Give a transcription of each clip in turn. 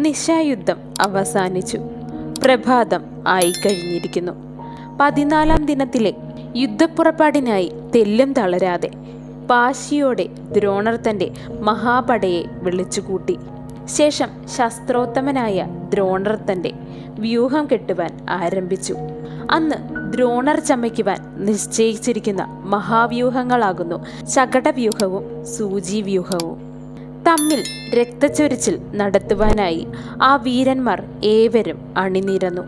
നിശായുദ്ധം അവസാനിച്ചു. പ്രഭാതം ആയി ആയിക്കഴിഞ്ഞിരിക്കുന്നു പതിനാലാം ദിനത്തിലെ യുദ്ധപ്പുറപ്പാടിനായി തെല്ലും തളരാതെ പാശിയോടെ ദ്രോണർ തന്റെ മഹാപടയെ വിളിച്ചുകൂട്ടി. ശേഷം ശാസ്ത്രോത്തമനായ ദ്രോണർ തന്റെ വ്യൂഹം കെട്ടുവാൻ ആരംഭിച്ചു. അന്ന് ദ്രോണർ ചമയ്ക്കുവാൻ നിശ്ചയിച്ചിരിക്കുന്ന മഹാവ്യൂഹങ്ങളാകുന്നു. ശകടവ്യൂഹവും സൂചിവ്യൂഹവും. തമ്മിൽ രക്തച്ചൊരിച്ചിൽ നടത്തുവാനായി ആ വീരന്മാർ ഏവരും അണിനിരന്നു.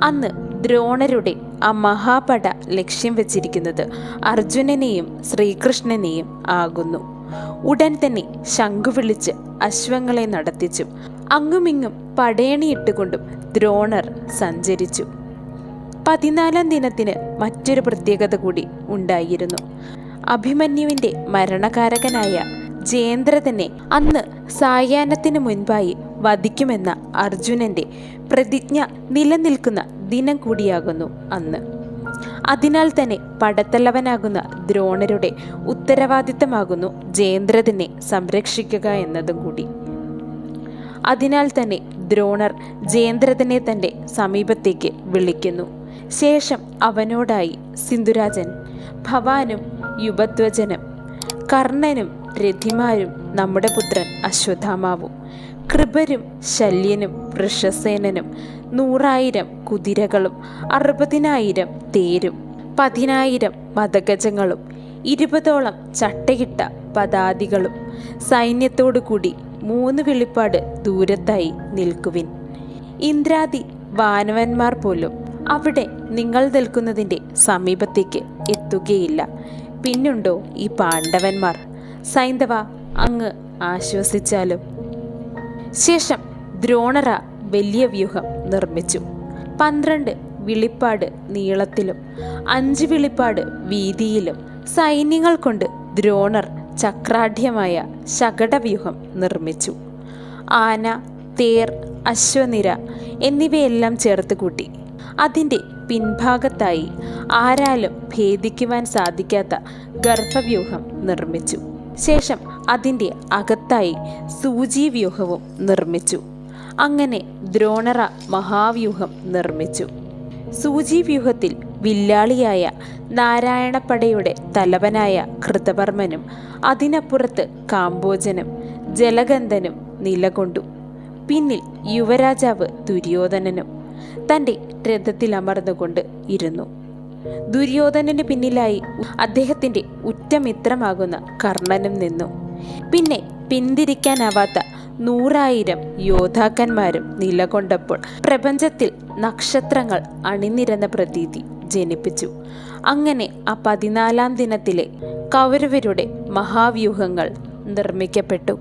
അന്ന് ദ്രോണരുടെ ആ മഹാപട ലക്ഷ്യം വെച്ചിരിക്കുന്നത് അർജുനനെയും ശ്രീകൃഷ്ണനെയും ആകുന്നു. ഉടൻ തന്നെ ശംഖു വിളിച്ച് അശ്വങ്ങളെ നടത്തിച്ചു. അങ്ങുമിങ്ങും പടയണിയിട്ടുകൊണ്ടും ദ്രോണർ സഞ്ചരിച്ചു. പതിനാലാം ദിനത്തിന് മറ്റൊരു പ്രത്യേകത കൂടി ഉണ്ടായിരുന്നു. അഭിമന്യുവിന്റെ മരണകാരകനായ ജയേന്ദ്രതനെ അന്ന് സായാഹ്നത്തിന് മുൻപായി വധിക്കുമെന്ന അർജുനന്റെ പ്രതിജ്ഞ നിലനിൽക്കുന്ന ദിനം കൂടിയാകുന്നു അന്ന്. അതിനാൽ തന്നെ പടത്തലവനാകുന്ന ദ്രോണരുടെ ഉത്തരവാദിത്തമാകുന്നു ജയേന്ദ്രതിനെ സംരക്ഷിക്കുക എന്നതും കൂടി. അതിനാൽ തന്നെ ദ്രോണർ ജയേന്ദ്രതനെ തന്റെ സമീപത്തേക്ക് വിളിക്കുന്നു. ശേഷം അവനോടായി സിന്ധുരാജൻ ഭവാനും യുവധ്വജനും കർണനും രഥിമാരും നമ്മുടെ പുത്രൻ അശ്വത്ഥാമാവും. കൃപരും ശല്യനും വൃഷസേനനും നൂറായിരം കുതിരകളും അറുപതിനായിരം തേരും പതിനായിരം മതഗജങ്ങളും ഇരുപതോളം ചട്ടയിട്ട പതാതികളും സൈന്യത്തോടു കൂടി മൂന്ന് വെളിപ്പാട് ദൂരത്തായി നിൽക്കുവിൻ. ഇന്ദ്രാദി വാനവന്മാർ പോലും അവിടെ നിങ്ങൾ നിൽക്കുന്നതിന്റെ സമീപത്തേക്ക് എത്തുകയില്ല. പിന്നുണ്ടോ ഈ പാണ്ഡവന്മാർ? സൈന്ധവ അങ്ങ് ആശ്വസിച്ചാലും. ശേഷം ദ്രോണറ വലിയ വ്യൂഹം നിർമ്മിച്ചു. പന്ത്രണ്ട് വിളിപ്പാട് നീളത്തിലും അഞ്ച് വിളിപ്പാട് വീതിയിലും സൈന്യങ്ങൾ കൊണ്ട് ദ്രോണർ ചക്രാഢ്യമായ ശകടവ്യൂഹം നിർമ്മിച്ചു. ആന തേർ അശ്വനിര എന്നിവയെല്ലാം ചേർത്ത് കൂട്ടി. അതിന്റെ പിൻഭാഗത്തായി ആരാലും ഭേദിക്കുവാൻ സാധിക്കാത്ത ഗർഭവ്യൂഹം നിർമ്മിച്ചു. ശേഷം അതിന്റെ അകത്തായി സൂചിവ്യൂഹവും നിർമ്മിച്ചു. അങ്ങനെ ദ്രോണറ മഹാവ്യൂഹം നിർമ്മിച്ചു. സൂചിവ്യൂഹത്തിൽ വില്ലാളിയായ നാരായണപ്പടയുടെ തലവനായ കൃതവർമ്മനും അതിനപ്പുറത്ത് കാമ്പോജനും ജലഗന്ധനും നിലകൊണ്ടു. പിന്നിൽ യുവരാജാവ് ദുര്യോധനനും. തന്റെ രഥത്തിലമർന്നുകൊണ്ട് ഇരുന്നു. ദുര്യോധനന് പിന്നിലായി അദ്ദേഹത്തിന്റെ ഉറ്റമിത്രമാകുന്ന കർണനും നിന്നു. പിന്നെ പിന്തിരിക്കാനാവാത്ത നൂറായിരം യോദ്ധാക്കന്മാരും നിലകൊണ്ടപ്പോൾ പ്രപഞ്ചത്തിൽ നക്ഷത്രങ്ങൾ അണിനിരന്ന പ്രതീതി ജനിപ്പിച്ചു. അങ്ങനെ ആ പതിനാലാം ദിനത്തിലെ കൗരവരുടെ മഹാവ്യൂഹങ്ങൾ നിർമ്മിക്കപ്പെട്ടു.